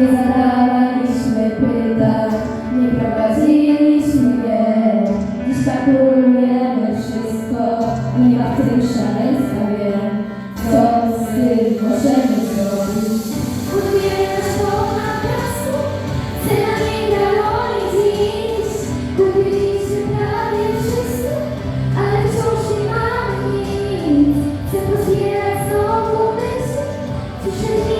nie zadawaliśmy pytań, nie prowadziliśmy je. Dziś kalkulujemy wszystko, nie ma w. Co z tym możemy zrobić? Kupiłeś to na piasku, cena nie da roli dziś. Kupiliśmy prawie wszystko, ale wciąż nie. Chcę pozbierać znowu myśli,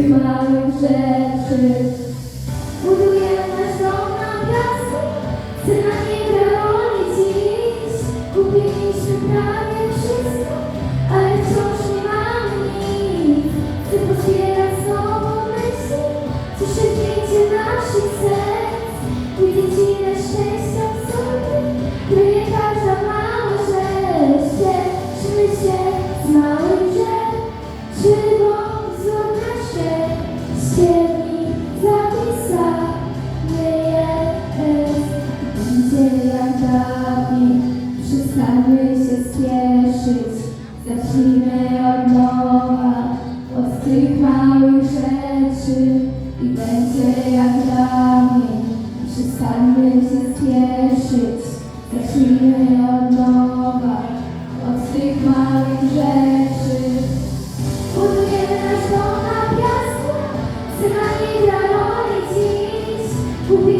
tych małych rzeczy. Budujemy dom na piasku, nie bronić dziś. Prawie wszystko, ale wciąż nie nic. Myśli, ciszę zdjęcie naszych serc. Zacznijmy od nowa, od tych małych rzeczy i będzie jak dawniej, przestańmy się spieszyć, zacznijmy od nowa, od tych małych rzeczy. Budujemy nasz dom na piasku, niej bronić dziś.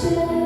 Christmas.